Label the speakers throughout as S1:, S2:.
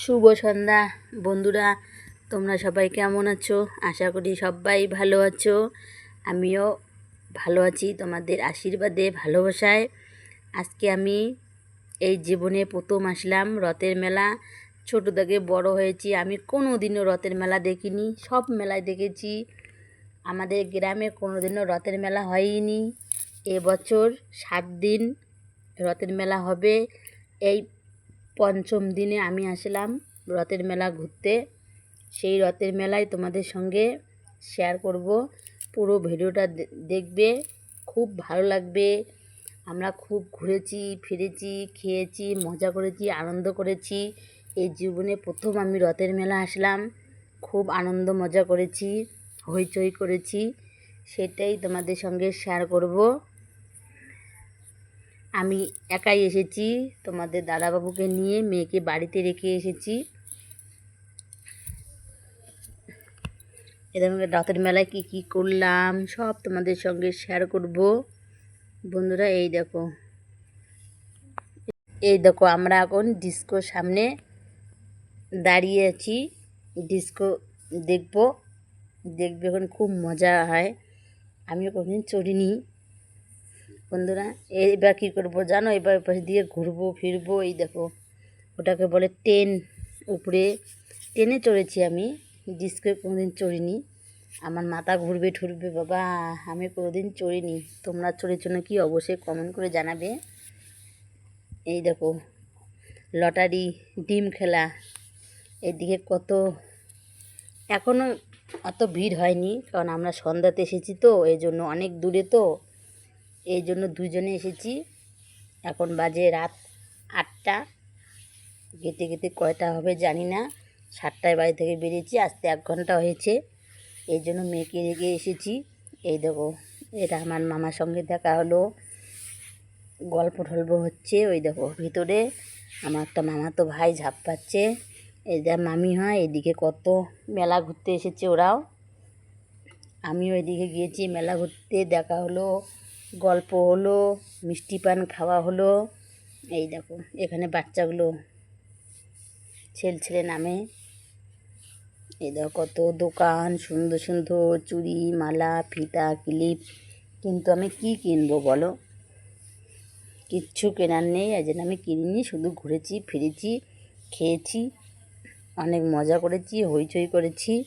S1: শুভ সন্ধ্যা। বন্ধুরা, তোমরা সবাই কেমন আছো? আশা করি সবাই ভালো আছো। আমিও ভালো আছি তোমাদের আশীর্বাদে, ভালোবাসায়। আজকে আমি এই জীবনে প্রথম আসলাম রথের মেলা। ছোটো থেকে বড় হয়েছি। আমি কোনো দিনও রথের মেলা দেখিনি। সব মেলায় দেখেছি। আমাদের গ্রামে কোনো দিনও রথের মেলা হয়নি। এবছর সাত দিন রথের মেলা হবে। এই পঞ্চম দিনে আমি আসলাম রথের মেলা ঘুরতে। সেই রথের মেলায় তোমাদের সঙ্গে শেয়ার করব। পুরো ভিডিওটা দেখবে, খুব ভালো লাগবে। আমরা খুব ঘুরেছি, ফিরেছি, খেয়েছি, মজা করেছি, আনন্দ করেছি। এই জীবনে প্রথম আমি রথের মেলা আসলাম। খুব আনন্দ, মজা করেছি, হইচই করেছি। সেটাই তোমাদের সঙ্গে শেয়ার করব। আমি একাই এসেছি, তোমাদের দাদাবাবুকে নিয়ে মেয়েকে বাড়িতে রেখে এসেছি। এরকম রাতের মেলায় কী কী করলাম, সব তোমাদের সঙ্গে শেয়ার করব। বন্ধুরা, এই দেখো। এই দেখো, আমরা এখন ডিস্কোর সামনে দাঁড়িয়ে আছি। ডিস্কো দেখব, দেখবে এখন খুব মজা হয়। আমিও কোনোদিন চড়িনি। বন্ধুরা এবার কী করব জানো? এবার পাশ দিয়ে ঘুরবো, ফিরবো, এই দেখো, ওটাকে বলে ট্রেন উপরে। ট্রেনে চড়েছি আমি, ডিস্কে কোনোদিন চড়িনি। আমার মাথা ঘুরবে, ঠুরবে, বাবা, আমি কোনোদিন চড়িনি। তোমরা চড়েছো নাকি অবশ্যই কমেন্ট করে জানাবে। এই দেখো, লটারি, ডিম খেলা, এদিকে কত এখনও অত ভিড় হয়নি, কারণ আমরা সন্ধ্যাতে এসেছি তো এই জন্য অনেক দূরে তো। এই জন্য দুজনে এসেছি। এখন বাজে রাত আটটা। গেতে গেতে কয়টা হবে জানি না। সাতটায় বাড়ি থেকে বেরিয়েছি, আসতে এক ঘণ্টা হয়েছে। এই জন্য মেয়েকে রেখে এসেছি। এই দেখো, এটা আমার মামার সঙ্গে দেখা হলো। গল্প টল্প হচ্ছে, ওই দেখো, ভিতরে আমার একটা মামা তো ভাই ঝাঁপ পাচ্ছে। এই যা মামি হয়, এদিকে কত মেলা ঘুরতে এসেছে ওরাও। আমিও এদিকে গিয়েছি, মেলা ঘুরতে দেখা হলো। গল্প হলো, মিষ্টি পান খাওয়া হলো। এই দেখো, এখানে বাচ্চাগুলো ছেলে ছেলে নামে। এই দেখো, কত দোকান, সুন্দর সুন্দর চুড়ি, মালা, ফিতা, ক্লিপ। কিন্তু আমি কি কিনবো বলো? কিচ্ছু কেনার নেই, এই জন্য আমি কিনিনি, শুধু ঘুরেছি, ফিরেছি, খেয়েছি, অনেক মজা করেছি, হইচই করেছি।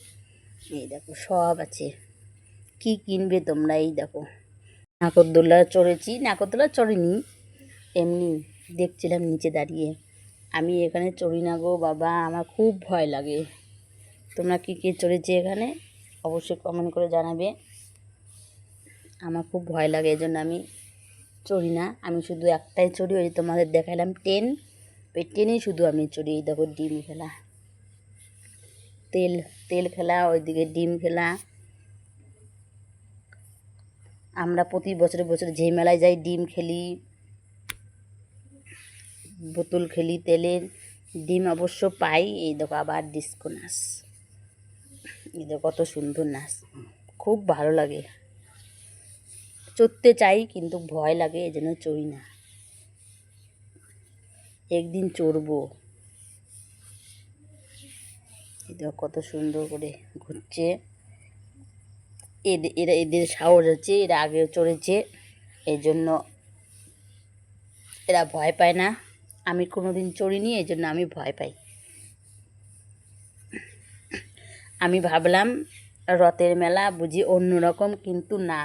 S1: এই দেখো, সব আছে। কি কিনবে তোমরা, এই দেখো। নাগরদোলা চড়েছি নাগরদোলা চড়িনি, এমনি দেখছিলাম নিচে দাঁড়িয়ে। আমি এখানে চড়ি না গো বাবা, আমার খুব ভয় লাগে। তোমরা কী কী চড়েছে এখানে? অবশ্যই কমেন্ট করে জানাবে। আমার খুব ভয় লাগে এই জন্য আমি চড়ি না। আমি শুধু একটাই চড়ি, ওই তোমাদের দেখালাম ট্রেন ওই ট্রেনেই শুধু আমি চড়ি, এই দেখো ডিম খেলা। তেল তেল খেলা, ওইদিকে ডিম খেলা। আমরা প্রতি বছরে বছরে যে মেলায় যাই, ডিম খেলি, বোতল খেলি, তেলের ডিম অবশ্য পাই। এই দেখো আবার ডিস্কো নাচ। এই দেখো কত সুন্দর নাচ। খুব ভালো লাগে। চড়তে চাই কিন্তু ভয় লাগে, এই জন্য চড়ি না। একদিন চড়বো। দেখো কত সুন্দর করে ঘুরছে। এদের এরা এদের সাহস আছে, এরা আগে চড়েছে এই জন্য এরা ভয় পায় না। আমি কোনো দিন চড়িনি এই জন্য আমি ভয় পাই। আমি ভাবলাম, রথের মেলা বুঝি অন্যরকম, কিন্তু না।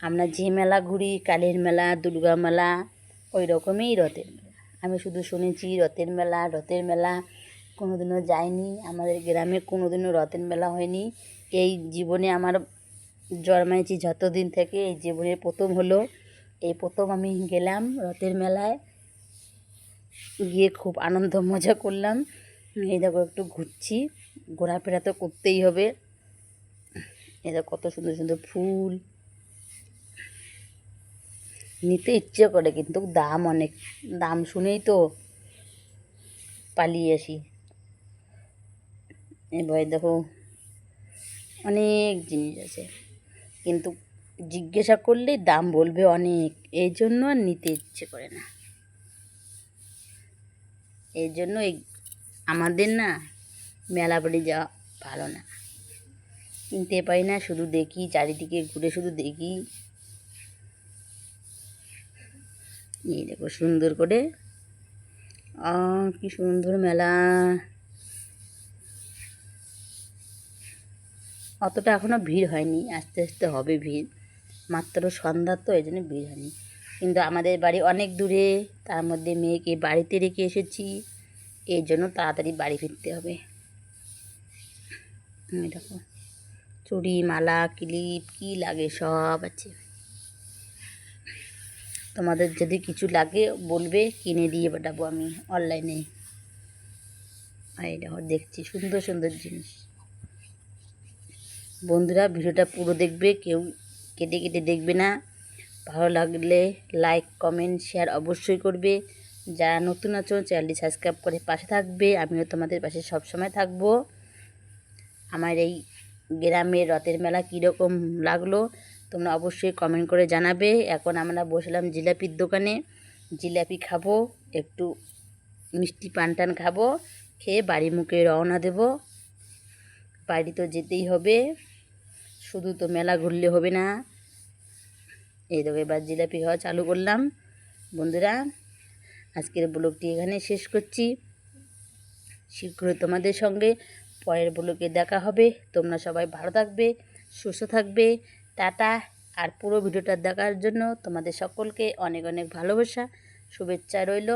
S1: আমরা যে মেলা ঘুরি, কালীর মেলা, দুর্গা মেলা ওই রকমই রথের মেলা। আমি শুধু শুনেছি, রথের মেলা রথের মেলা কোনো দিনও যাইনি। আমাদের গ্রামে কোনোদিনও রথের মেলা হয়নি। এই জীবনে আমার জন্মাইছি যতদিন থেকে এই জীবনের প্রথম হলো। এই প্রথম আমি গেলাম রথের মেলায়। গিয়ে খুব আনন্দ, মজা করলাম। এই দেখো, একটু ঘুরছি। ঘোরাফেরা তো করতেই হবে। দেখো, কত সুন্দর সুন্দর ফুল। নিতে ইচ্ছে করে, কিন্তু দাম অনেক। দাম শুনেই তো পালিয়ে আসি। এবার দেখো, অনেক জিনিস আছে। কিন্তু জিজ্ঞাসা করলে দাম বলবে অনেক। এই জন্য আর নিতে ইচ্ছে করে না। এই জন্য এই আমাদের না মেলা বাড়ি যাওয়া ভালো না। কিনতে পারি না, শুধু দেখি, চারিদিকে ঘুরে শুধু দেখি। এই দেখো সুন্দর করে। কি সুন্দর মেলা। অতটা এখনও ভিড় হয়নি, আস্তে আস্তে হবে ভিড়। মাত্র সন্ধ্যা তো এই জন্য ভিড় হয়নি। কিন্তু আমাদের বাড়ি অনেক দূরে, তার মধ্যে মেয়েকে বাড়িতে রেখে এসেছি। এই জন্য তাড়াতাড়ি বাড়ি ফিরতে হবে। দেখো, চুড়ি, মালা, ক্লিপ, কী লাগে সব আছে। তোমাদের যদি কিছু লাগে বলবে, কিনে দিয়ে পাঠাবো আমি অনলাইনে। আর দেখো, দেখছি সুন্দর সুন্দর জিনিস। বন্ধুরা, ভিডিওটা পুরো দেখবে, কেউ কেটে কেটে দেখবে না। ভালো লাগলে লাইক কমেন্ট শেয়ার অবশ্যই করবে। যারা নতুন আছো চ্যানেলটি সাবস্ক্রাইব করে পাশে থাকবে। আমিও তোমাদের পাশে সবসময় থাকব। আমার এই গ্রামের রথের মেলা কীরকম লাগল, তোমরা অবশ্যই কমেন্ট করে জানাবে। এখন আমরা বসলাম জিলাপির দোকানে। জিলাপি খাব, একটু মিষ্টি পান টান খাব, খেয়ে বাড়ি মুখে রওনা দেব। বাড়ি তো যেতেই হবে। শুধু তো মেলা ঘুরলে হবে না। এই দেখো, এবার জিলাপি খাওয়া চালু করলাম। বন্ধুরা, আজকের ব্লগটি এখানে শেষ করছি। শীঘ্রই তোমাদের সঙ্গে পরের ব্লগে দেখা হবে। তোমরা সবাই ভালো থাকবে, সুস্থ থাকবে। টাটা। আর পুরো ভিডিওটা দেখার জন্য তোমাদের সকলকে অনেক অনেক ভালোবাসা, শুভেচ্ছা রইল।